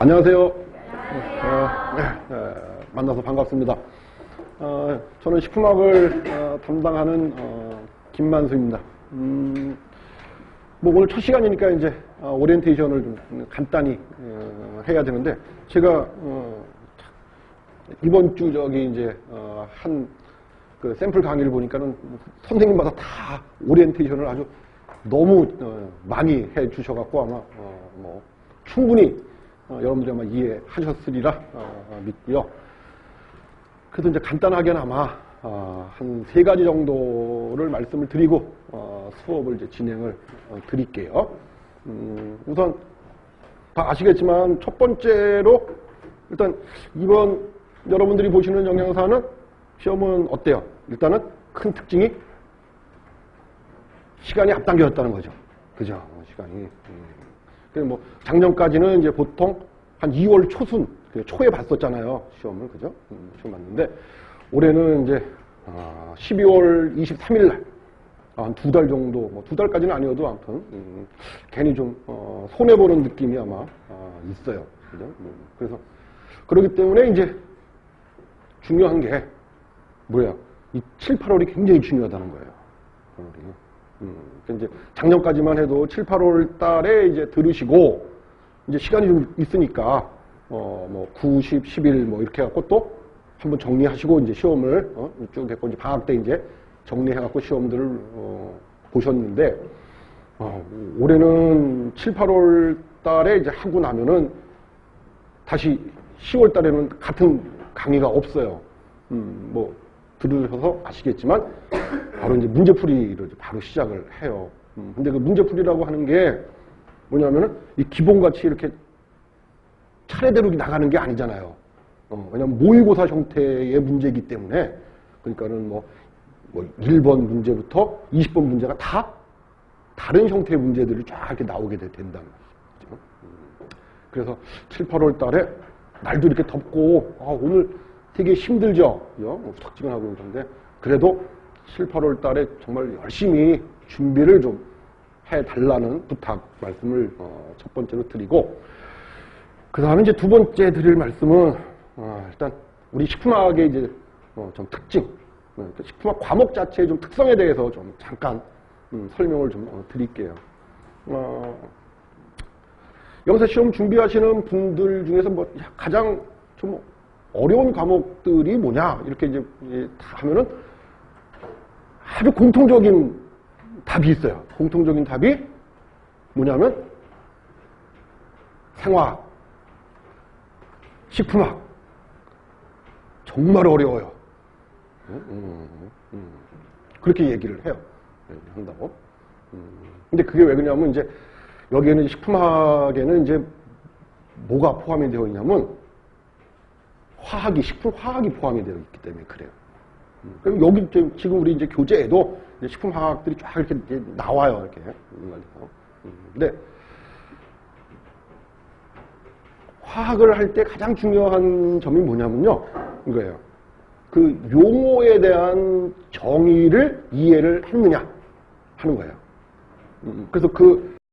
안녕하세요. 어, 네, 네, 만나서 반갑습니다. 어, 저는 식품학을 어, 담당하는 어, 김만수입니다. 음, 뭐 오늘 첫 시간이니까 이제 어, 오리엔테이션을 좀 간단히 어, 해야 되는데 제가 어, 이번 주 저기 이제 어, 한그 샘플 강의를 보니까는 선생님마다 다 오리엔테이션을 아주 너무 어, 많이 해 주셔갖고 아마 어, 뭐 충분히 어, 여러분들이 아마 이해하셨으리라 어, 어, 믿고요. 그래도 이제 간단하게나마 어, 한세 가지 정도를 말씀을 드리고 어, 수업을 이제 진행을 어, 드릴게요. 음, 우선 다 아시겠지만 첫 번째로 일단 이번 여러분들이 보시는 영양사는 시험은 어때요? 일단은 큰 특징이 시간이 앞당겨졌다는 거죠. 그죠? 어, 시간이. 뭐 작년까지는 이제 보통 한 2월 초순 그 초에 봤었잖아요. 시험을 그죠? 음, 시험 봤는데 올해는 이제 아, 12월 23일 날. 한 두 달 정도, 뭐 두 달까지는 아니어도 아무튼, 음, 괜히 좀, 어, 손해보는 느낌이 아마, 아, 있어요. 그죠? 음, 그래서, 그렇기 때문에 이제 중요한 게, 뭐야. 이 7, 8월이 굉장히 중요하다는 거예요. 8월이. 음, 그러니까 이제 작년까지만 해도 7, 8월 달에 이제 들으시고, 이제 시간이 좀 있으니까, 어, 뭐, 9, 10, 11, 뭐, 이렇게 해갖고 또 한번 정리하시고, 이제 시험을, 어, 쭉 했고, 이제 방학 때 이제 정리해갖고 시험들을, 어, 보셨는데, 어, 올해는 7, 8월 달에 이제 하고 나면은 다시 10월 달에는 같은 강의가 없어요. 음, 뭐, 들으셔서 아시겠지만, 바로 이제 문제풀이를 바로 시작을 해요. 음, 근데 그 문제풀이라고 하는 게 뭐냐면은 이 기본같이 이렇게 차례대로 나가는 게 아니잖아요. 어, 왜냐면 모의고사 형태의 문제이기 때문에, 그러니까는 뭐, 뭐 1번 문제부터 20번 문제가 다 다른 형태의 문제들이 쫙 이렇게 나오게 되- 된다는 거죠. 음, 그래서 7, 8월 달에 날도 이렇게 덥고, 아, 오늘 되게 힘들죠? 뭐 턱지근 하고 그러는데, 그래도 7, 8월 달에 정말 열심히 준비를 좀 해달라는 부탁 말씀을 어, 첫 번째로 드리고, 그 다음에 이제 두 번째 드릴 말씀은, 어, 일단 우리 식품학의 이제 어, 좀 특징, 어, 그 식품학 과목 자체의 좀 특성에 대해서 좀 잠깐 음, 설명을 좀 어, 드릴게요. 어, 영사 시험 준비하시는 분들 중에서 뭐 가장 좀 어려운 과목들이 뭐냐 이렇게 이제 다 하면은 아주 공통적인 답이 있어요. 공통적인 답이 뭐냐면 생화학, 식품학 정말 어려워요. 음, 음, 음. 그렇게 얘기를 해요. 네, 한다고. 음. 근데 그게 왜 그러냐면 이제 여기에는 식품학에는 이제 뭐가 포함이 되어 있냐면 화학이 식품 화학이 포함이 되어 있기 때문에 그래요. 음, 그럼 여기 지금- 우리 이제 교재에도 이제 식품 화학들이 쫙 이렇게 나와요 이렇게. 음, 음, 근데 화학을 할 때 가장 중요한 점이 뭐냐면요 이거예요. 그 용어에 대한 정의를 이해를 했느냐 하는 거예요. 음, 그래서 그